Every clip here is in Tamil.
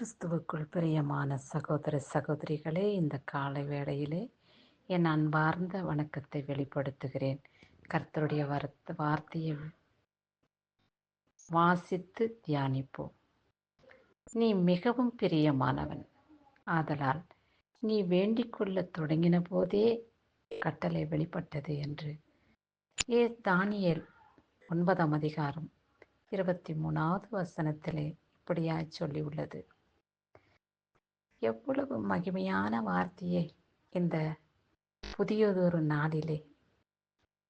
கிறிஸ்துவுக்குள் பிரியமான சகோதர சகோதரிகளே இந்த காலை வேளையிலே என் அன்பார்ந்த வணக்கத்தை வெளிப்படுத்துகிறேன். கர்த்தருடைய வார்த்தை வார்த்தையை வாசித்து தியானிப்போம். நீ மிகவும் பிரியமானவன். ஆதலால் நீ வேண்டிக் கொள்ளத் தொடங்கின போதே கட்டளை வெளிப்பட்டது என்று. ஏ தானியல் ஒன்பதாம் அதிகாரம் இருபத்தி மூணாவது வசனத்திலே இப்படியாய் சொல்லியுள்ளது. எவ்வளவு மகிமையான வார்த்தையை இந்த புதியதொரு நாளிலே.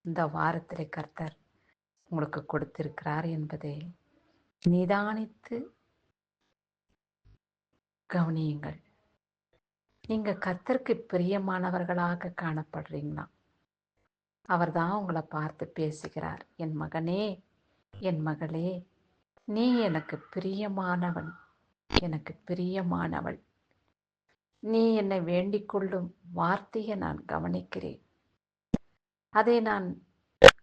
இந்த வாரத்திலே கர்த்தர் உங்களுக்கு கொடுத்திருக்கிறார் என்பதை நிதானித்து கவனியுங்கள். நீங்க கர்த்தருக்கு பிரியமானவர்களாக காணப்படுறீங்களா? அவர் தான் உங்களை பார்த்து பேசுகிறார். என் மகனே என் மகளே நீ எனக்கு பிரியமானவன் எனக்கு பிரியமானவள். நீ என்னை வேண்டிக் கொள்ளும் வார்த்தையை நான் கவனிக்கிறேன். அதை நான்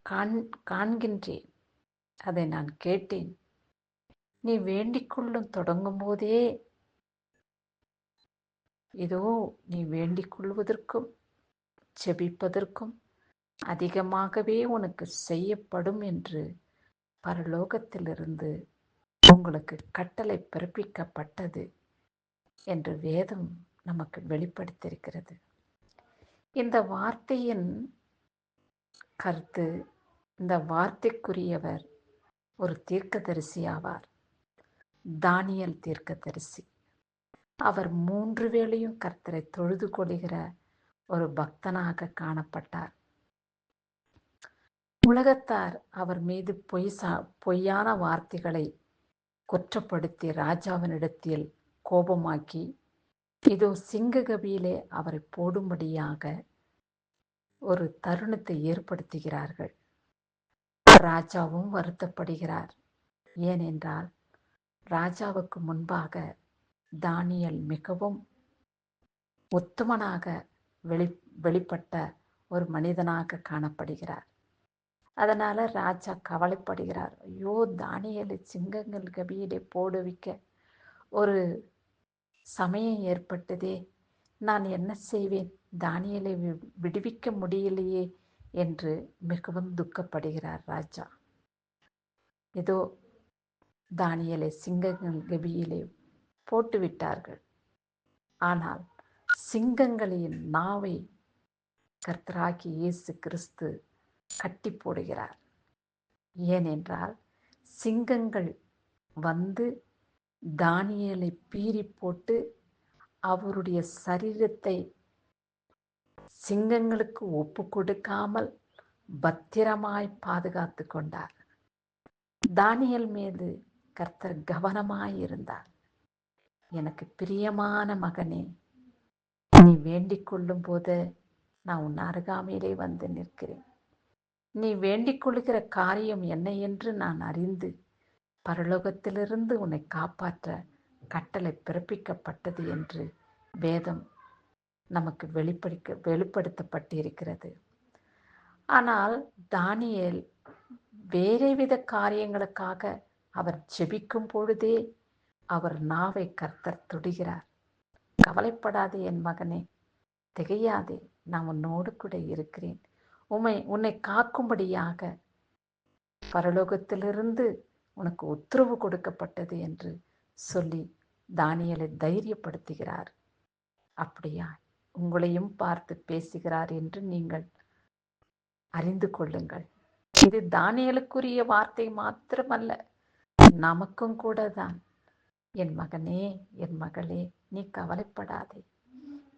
காண் காண்கின்றேன். அதை நான் கேட்டேன். நீ வேண்டிக் கொள்ளும் தொடங்கும் போதே இதோ நீ வேண்டிக் கொள்வதற்கும் செபிப்பதற்கும் அதிகமாகவே உனக்கு செய்யப்படும் என்று பரலோகத்திலிருந்து உங்களுக்கு கட்டளை பிறப்பிக்கப்பட்டது என்று வேதம் நமக்கு வெளிப்படுத்தியிருக்கிறது. இந்த வார்த்தையின் கருத்து இந்த வார்த்தைக்குரியவர் ஒரு தீர்க்கதரிசி ஆவார். தானியல் தீர்க்கதரிசி. அவர் மூன்று வேளையும் கர்த்தரை தொழுது கொள்கிற ஒரு பக்தனாக காணப்பட்டார். உலகத்தார் அவர் மீது பொய் சா பொய்யான வார்த்தைகளை குற்றப்படுத்தி ராஜாவினிடத்தில் கோபமாக்கி இதோ சிங்ககபியிலே அவரை போடும்படியாக ஒரு தருணத்தை ஏற்படுத்துகிறார்கள். ராஜாவும் வருத்தப்படுகிறார். ஏனென்றால் ராஜாவுக்கு முன்பாக தானியல் மிகவும் உத்தமனாக வெளி வெளிப்பட்ட ஒரு மனிதனாக காணப்படுகிறார். அதனால் ராஜா கவலைப்படுகிறார். ஐயோ தானியலை சிங்கங்கள் கபியிலே போடுவிக்க ஒரு சமயம் ஏற்பட்டதே. நான் என்ன செய்வேன்? தானியலை விடுவிக்க முடியலையே என்று மிகவும் துக்கப்படுகிறார் ராஜா. ஏதோ தானியலை சிங்கங்கள் கபியிலே போட்டுவிட்டார்கள். ஆனால் சிங்கங்களின் நாவை கர்த்தராகி இயேசு கிறிஸ்து கட்டி போடுகிறார். ஏனென்றால் சிங்கங்கள் வந்து தானியலை பீறி போட்டு அவருடைய சரீரத்தை சிங்கங்களுக்கு ஒப்பு கொடுக்காமல் பத்திரமாய் பாதுகாத்து கொண்டார். தானியல் மீது கர்த்தர் கவனமாய் இருந்தார். எனக்கு பிரியமான மகனே நீ வேண்டிக் கொள்ளும் போது நான் உன் அருகாமையிலே வந்து நிற்கிறேன். நீ வேண்டிக் கொள்கிற காரியம் என்ன என்று நான் அறிந்து பரலோகத்திலிருந்து உன்னை காப்பாற்ற கட்டளை பிறப்பிக்கப்பட்டது என்று வேதம் நமக்கு வெளிப்படுத்த வெளிப்படுத்தப்பட்டிருக்கிறது. ஆனால் தானியல் வேறே வித காரியங்களுக்காக அவர் ஜெபிக்கும் பொழுதே அவர் நாவை கர்த்தர் துடிகிறார். கவலைப்படாதே என் மகனே திகையாதே நான் உன்னோடு கூட இருக்கிறேன். உமை உன்னை காக்கும்படியாக பரலோகத்திலிருந்து உனக்கு உத்தரவு கொடுக்கப்பட்டது என்று சொல்லி தானியலை தைரியப்படுத்துகிறார். அப்படியா உங்களையும் பார்த்து பேசுகிறார் என்று நீங்கள் அறிந்து கொள்ளுங்கள். இது தானியலுக்குரிய வார்த்தை மாத்திரமல்ல நமக்கும் கூட தான் என் மகனே என் மகளே நீ கவலைப்படாதே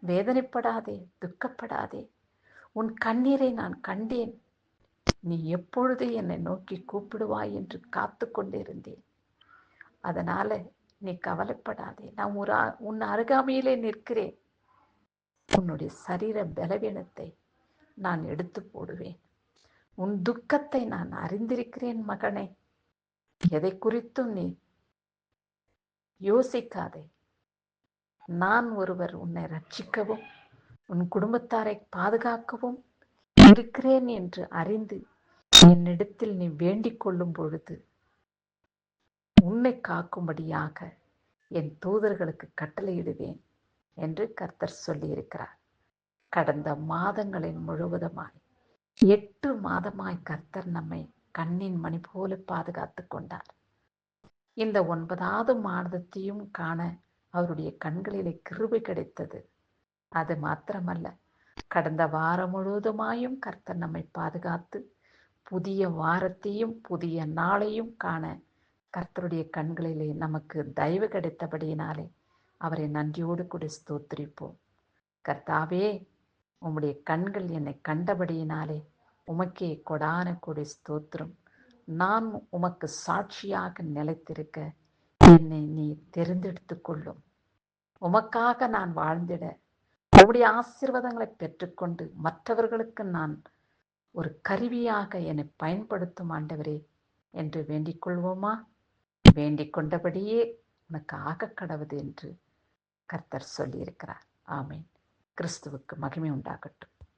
வேதனைப்படாதே துக்கப்படாதே. உன் கண்ணீரை நான் கண்டேன். நீ எப்பொழுது என்னை நோக்கி கூப்பிடுவாய் என்று காத்து கொண்டிருந்தேன். அதனால நீ கவலைப்படாதே. நான் ஒரு உன் அருகாமையிலே நிற்கிறேன். உன்னுடைய சரீர பலவீனத்தை நான் எடுத்து போடுவேன். உன் துக்கத்தை நான் அறிந்திருக்கிறேன் மகனே. எதை குறித்தும் நீ யோசிக்காதே. நான் ஒருவர் உன்னை ரட்சிக்கவும் உன் குடும்பத்தாரை பாதுகாக்கவும் இருக்கிறேன் என்று அறிந்து என்னிடத்தில் நீ வேண்டிக் கொள்ளும் பொழுது உன்னை காக்கும்படியாக என் தூதர்களுக்கு கட்டளையிடுவேன் என்று கர்த்தர் சொல்லியிருக்கிறார். கடந்த மாதங்களின் முழுவதுமாய் எட்டு மாதமாய் கர்த்தர் நம்மை கண்ணின் மணி போல பாதுகாத்து கொண்டார். இந்த ஒன்பதாவது மாதத்தையும் காண அவருடைய கண்களிலே கிருபை கிடைத்தது. அது மாத்திரமல்ல கடந்த வாரம் முழுவதுமாயும் கர்த்தர் நம்மை பாதுகாத்து புதிய வாரத்தையும் புதிய நாளையும் காண கர்த்தருடைய கண்களிலே நமக்கு தயவு கிடைத்தபடியினாலே அவரை நன்றியோடு கூட ஸ்தோத்திரிப்போம். கர்த்தாவே உம்முடைய கண்கள் என்னை கண்டபடியினாலே உமக்கே கொடான கொடி ஸ்தோத்திரம். நான் உமக்கு சாட்சியாக நிலைத்திருக்க என்னை நீ தெரிந்தெடுத்து கொள்ளும் உமக்காக நான் வாழ்ந்திட அவருடைய ஆசீர்வாதங்களை பெற்றுக்கொண்டு மற்றவர்களுக்கு நான் ஒரு கருவியாக என்னை பயன்படுத்தும் ஆண்டவரே என்று வேண்டிக் கொள்வோமா? வேண்டிக் கொண்டபடியே உனக்கு ஆக கடவுது என்று கர்த்தர் சொல்லியிருக்கிறார். ஆமேன். கிறிஸ்துவுக்கு மகிமை உண்டாகட்டும்.